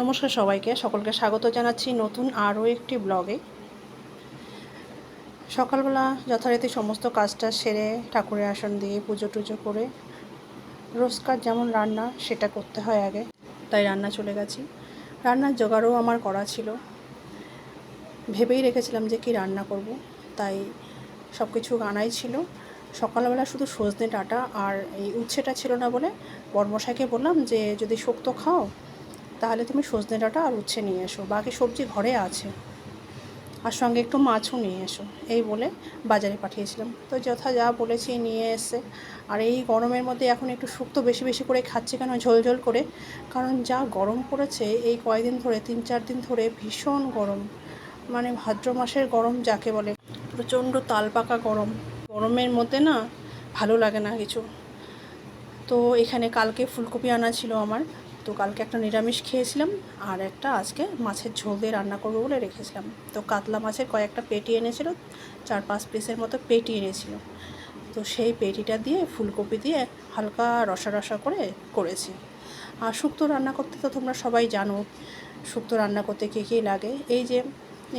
নমস্কার সবাইকে, সকলকে স্বাগত জানাচ্ছি নতুন আরও একটি ব্লগে। সকালবেলা যথারীতি সমস্ত কাজটা সেরে ঠাকুরের আসন দিয়ে পুজো টুজো করে রোজকার যেমন রান্না সেটা করতে হয় আগে, তাই রান্না চলে গেছি। রান্নার জোগাড়ও আমার করা ছিল। ভেবেই রেখেছিলাম যে কি রান্না করব, তাই সব কিছু আনাই ছিল। সকালবেলা শুধু সজনে ডাঁটা আর এই উচ্ছেটা ছিল না বলে বর্মশাইকে বললাম যে যদি শক্ত খাও তাহলে তুমি সজনে ডাঁটা আর উচ্ছে নিয়ে এসো, বাকি সবজি ঘরে আছে। আর সঙ্গে একটু মাছও নিয়ে এসো, এই বলে বাজারে পাঠিয়েছিলাম। তো যথা যা বলেছি নিয়ে এসে, আর এই গরমের মধ্যে এখন একটু শুক্তো বেশি বেশি করে খাচ্ছি কেন, ঝোল ঝোল করে? কারণ যা গরম পড়েছে, এই কয়দিন ধরে, তিন চার দিন ধরে ভীষণ গরম। মানে ভাদ্র মাসের গরম যাকে বলে, প্রচণ্ড তালপাকা গরম। গরমের মধ্যে না ভালো লাগে না কিছু। তো এখানে কালকে ফুলকপি আনা ছিল আমার তো কালকে একটা নিরামিষ খেয়েছিলাম আর একটা আজকে মাছের ঝোল দিয়ে রান্না করব বলে রেখেছিলাম। তো কাতলা মাছের কয়েকটা পেটি এনেছিল, চার পাঁচ পিসের মতো পেটি এনেছিল। তো সেই পেটিটা দিয়ে ফুলকপি দিয়ে হালকা রসা রসা করে করেছি। আর শুক্তো রান্না করতে তো তোমরা সবাই জানো, শুক্তো রান্না করতে কী কী লাগে? এই যে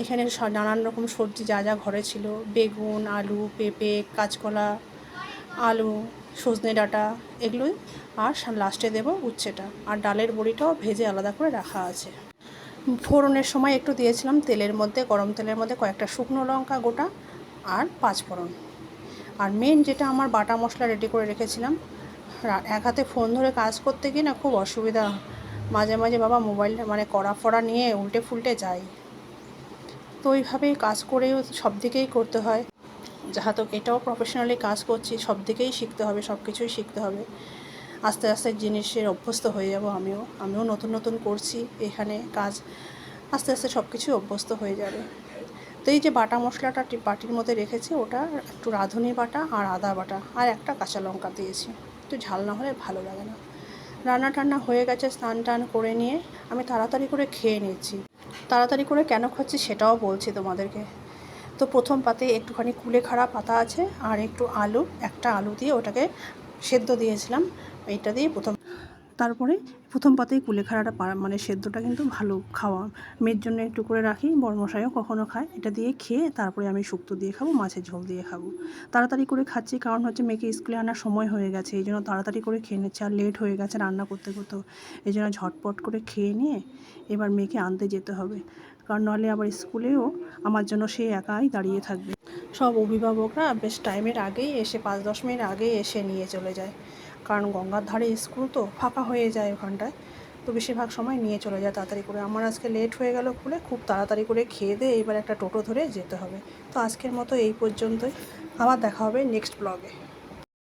এখানে নানান রকম সবজি যা যা ঘরে ছিল, বেগুন, আলু, পেঁপে, কাঁচকলা আলু, সজনে ডাঁটা এগুলোই। আর লাস্টে দেবো উচ্ছেটা। আর ডালের বড়িটাও ভেজে আলাদা করে রাখা আছে। ফোড়নের সময় একটু দিয়েছিলাম তেলের মধ্যে, গরম তেলের মধ্যে কয়েকটা শুকনো লঙ্কা গোটা আর পাঁচ ফোড়ন। আর মেন যেটা আমার বাটা মশলা রেডি করে রেখেছিলাম এক হাতে ফোন ধরে কাজ করতে গিয়ে না খুব অসুবিধা। মাঝে মাঝে বাবা মোবাইলটা মানে কড়া ফড়া নিয়ে উল্টে ফুলটে যাই তো ওইভাবেই কাজ করেও সব দিকেই করতে হয়। যাহাতো এটাও প্রফেশনালি কাজ করছি, সব দিকেই শিখতে হবে, সব কিছুই শিখতে হবে। আস্তে আস্তে জিনিসের অভ্যস্ত হয়ে যাব আমিও। আমিও নতুন নতুন করছি এখানে কাজ। আস্তে আস্তে সব কিছুই অভ্যস্ত হয়ে যাবে। তো এই যে বাটা মশলাটা বাটির মধ্যে রেখেছি, ওটা একটু রাঁধুনি বাটা আর আদা বাটা আর একটা কাঁচা লঙ্কা দিয়েছি। একটু ঝাল না হলে ভালো লাগে না। রান্না টান্না হয়ে গেছে, স্নান টান করে নিয়ে আমি তাড়াতাড়ি করে খেয়ে নিচ্ছি। তাড়াতাড়ি করে কেন খাচ্ছি সেটাও বলছি তোমাদেরকে। তো প্রথম পাতে একটুখানি কুলেখাড়া পাতা আছে আর একটু আলু, একটা আলু দিয়ে ওটাকে সেদ্ধ দিয়েছিলাম, এইটা দিয়ে প্রথম তারপরে প্রথম পাতেই কুলেখাড়াটা মানে সেদ্ধটা কিন্তু ভালো খাওয়া। মেয়ের জন্য একটু করে রাখি বর্মশাইও কখনও খায়। এটা দিয়ে খেয়ে তারপরে আমি শুক্তো দিয়ে খাব, মাছের ঝোল দিয়ে খাব। তাড়াতাড়ি করে খাচ্ছি কারণ হচ্ছে মেয়েকে স্কুলে আনার সময় হয়ে গেছে, এই জন্য তাড়াতাড়ি করে খেয়ে নিচ্ছে আর লেট হয়ে গেছে রান্না করতে করতেও এই জন্য ঝটপট করে খেয়ে নিয়ে এবার মেয়েকে আনতে যেতে হবে। কারণ নাহলে আবার স্কুলেও আমার জন্য সে একাই দাঁড়িয়ে থাকবে। সব অভিভাবকরা বেশ টাইমের আগেই এসে, পাঁচ দশ মিনিট আগেই এসে নিয়ে চলে যায়। কারণ গঙ্গার ধারে স্কুল তো ফাঁকা হয়ে যায় ওখানটায়। তো বেশিরভাগ সময় নিয়ে চলে যায় তাড়াতাড়ি করে। আমার আজকে লেট হয়ে গেল খুলে, খুব তাড়াতাড়ি করে খেয়ে দিয়ে এবার একটা টোটো ধরে যেতে হবে। তো আজকের মতো এই পর্যন্তই। আবার দেখা হবে নেক্সট ব্লগে